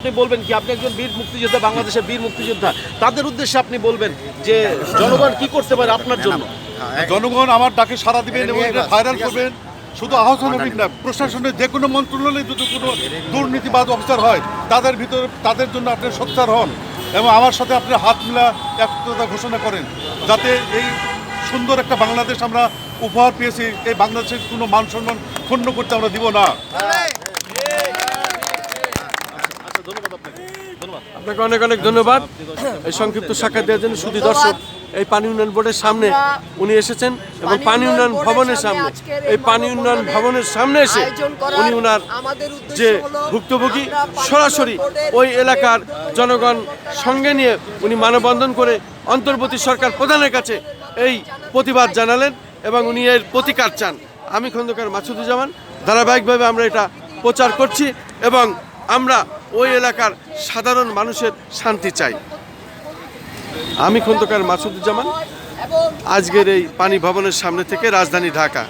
আপনি বলবেন কি, আপনি একজন বীর মুক্তিযোদ্ধা, বাংলাদেশের বীর মুক্তিযোদ্ধা, তাদের উদ্দেশ্যে আপনি বলবেন যে জনগণ কি করতে পারে আপনার জন্য? জনগণ আমার ডাকে সাড়া দিবেন এবং এটা ভাইরাল করবেন। শুধু আহসান না, প্রশাসনের যে কোনো মন্ত্রণালয়ে যদি কোনো দুর্নীতিবাদ অফিসার হয়, তাদের ভিতরে, তাদের জন্য আপনি সোচ্চার হন এবং আমার সাথে আপনি হাত মিলা একতা ঘোষণা করেন যাতে এই সুন্দর একটা বাংলাদেশ আমরা উপহার পেয়েছি। এই বাংলাদেশের কোনো মান সম্মান ক্ষুণ্ণ করতে আমরা দিব না। আপনাকে। অনেক অনেক ধন্যবাদ। এই সংক্ষিপ্ত সাক্ষাৎ দেওয়ার জন্য শুধু দর্শক এই পানি উন্নয়ন বোর্ডের সামনে উনি এসেছেন এবং পানি উন্নয়ন ভবনের সামনে এই পানি উন্নয়ন ভবনের সামনে এসে উনি উনার যে ভুক্তভোগী সরাসরি ওই এলাকার জনগণ সঙ্গে নিয়ে উনি মানববন্ধন করে অন্তর্বর্তী সরকার প্রধানের কাছে এই প্রতিবাদ জানালেন এবং উনি এর প্রতিকার চান। আমি খন্দকার মাসুদুজ্জামান ধারাবাহিকভাবে আমরা এটা প্রচার করছি এবং আমরা ওই এলাকার সাধারণ মানুষের শান্তি চাই। আমি খন্দকার মাসুদুজ্জামান, আজকের এই পানি ভবনের সামনে থেকে রাজধানী ঢাকা।